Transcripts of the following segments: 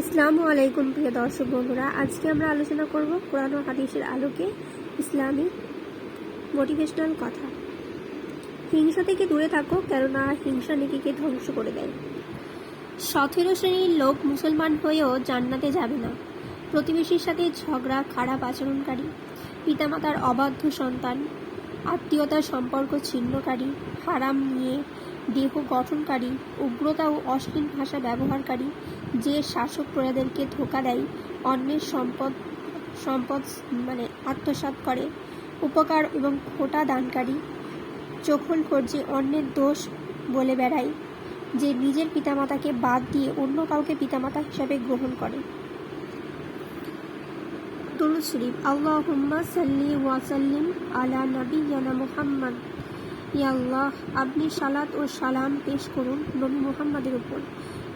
আসসালামু আলাইকুম, প্রিয় দর্শক বন্ধুরা। আজকে আমরা আলোচনা করব কোরআন ও হাদিসের আলোকে ইসলামিক মোটিভেশনাল কথা। হিংসা থেকে দূরে থাকো, কেননা হিংসা নেকিকে ধ্বংস করে দেয়। সতেরো শ্রেণির লোক মুসলমান হয়েও জান্নাতে যাবে না। প্রতিবেশীর সাথে ঝগড়া, খারাপ আচরণকারী, পিতামাতার অবাধ্য সন্তান, আত্মীয়তার সম্পর্ক ছিন্নকারী, হারাম নিয়ে দেহ গঠনকারী, উগ্রতা ও অশ্লীল ভাষা ব্যবহারকারী যে শাসক প্রজাদেরকে ধোকা দেয়, অন্যের সম্পদ সম্পদ মানে আত্মসাৎ করে, উপকার এবং খোটা দানকারী চোখল খর্জে অন্যের দোষ বলে বেড়ায়, যে নিজের পিতামাতাকে বাদ দিয়ে অন্য কাউকে পিতামাতা হিসাবে গ্রহণ করে। দরুদ শরীফ, আল্লাহুম্মা সাল্লি ওয়াসাল্লিম আলা নবিয়ানা মুহাম্মদ। ইয়া আল্লাহ, আপনি সালাত ও সালাম পেশ করুন নবী মুহাম্মাদের উপর।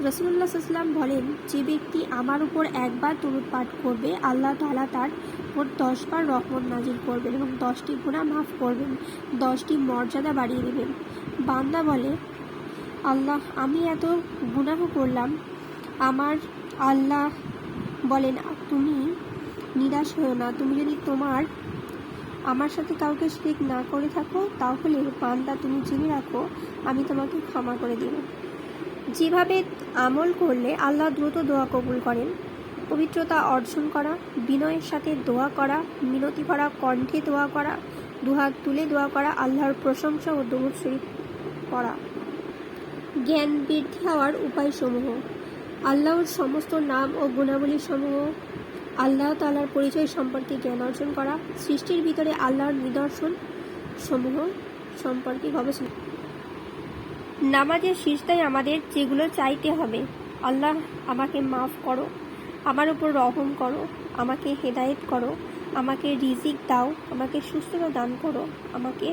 রসুল্লাহ সাল্লাম বলেন, যে ব্যক্তি আমার উপর একবার দরুদ পাঠ করবে, আল্লাহ তালা তার উপর দশবার রহমত নাজির করবেন এবং দশটি গুণা মাফ করবেন, দশটি মর্যাদা বাড়িয়ে দেবেন। বান্দা বলে, আল্লাহ, আমি এত গুনাহ করলাম, আমার আল্লাহ বলেন, তুমি নিরাশ হয়েও না, তুমি যদি তোমার আমার সাথে কাউকে শিরিক না করে থাকো, তাহলে বান্দা তুমি জেনে রাখো, আমি তোমাকে ক্ষমা করে দেব। যেভাবে আমল করলে আল্লাহ দ্রুত দোয়া কবুল করেন। পবিত্রতা অর্জন করা, বিনয়ের সাথে দোয়া করা, মিনতি করা কণ্ঠে দোয়া করা, দুহাত তুলে দোয়া করা, আল্লাহর প্রশংসা ও দৌড় শরীফ করা জ্ঞান বৃদ্ধি হওয়ার উপায়সমূহ। আল্লাহর সমস্ত নাম ও গুণাবলী সমূহ আল্লাহ তালার পরিচয় সম্পর্কে জ্ঞান অর্জন করা, সৃষ্টির ভিতরে আল্লাহর নিদর্শন সমূহ সম্পর্কে গবেষণা। নামাজের শীর্ষটাই আমাদের যেগুলো চাইতে হবে, আল্লাহ আমাকে মাফ করো, আমার উপর রহম করো, আমাকে হেদায়েত করো, আমাকে রিজিক দাও, আমাকে সুস্থতা দান করো, আমাকে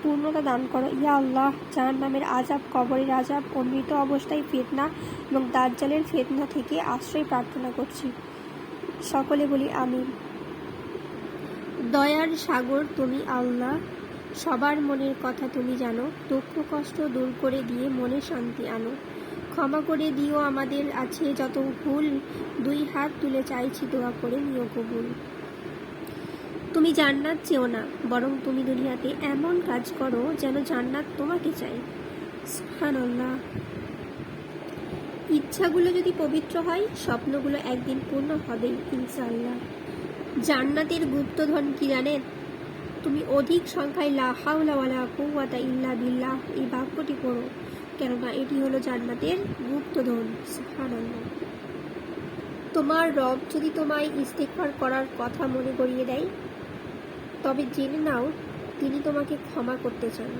পূর্ণতা দান করো। ইয়া আল্লাহ যার নামের আজাব কবরের আজাব ও মৃত অবস্থায় ফেতনা এবং দাজ্জালের ফেতনা থেকে আশ্রয় প্রার্থনা করছি। সকলে বলি আমি দয়ার সাগর তুমি আল্লাহ, সবার মনের কথা তুমি জানো, দুঃখ কষ্ট দূর করে দিয়ে মনে শান্তি আনো। ক্ষমা করে দিও আমাদের আছে যত ভুল, দুই হাত তুলে চাইছি দোয়া করে নিও কবুল। তুমি জান্নাত চেও না, বরং তুমি দুনিয়াতে এমন কাজ করো যেন জান্নাত তোমাকে চাই। সুবহানাল্লাহ। ইচ্ছাগুলো যদি পবিত্র হয়, স্বপ্নগুলো একদিন পূর্ণ হবেই ইনশাল্লাহ জান্নাতের গুপ্তধন কি জানেন? তুমি অধিক সংখ্যায় লা হাওলা ওয়ালা ইল্লা বিল্লাহ এই বাক্যটি পড়ো, কেননা এটি হলো জান্নাতের গুপ্তধন। তোমার রব যদি তোমায় ইস্তেগফার করার কথা মনে করিয়ে দেয়, তবে জেনে নাও, তিনি তোমাকে ক্ষমা করতে চান।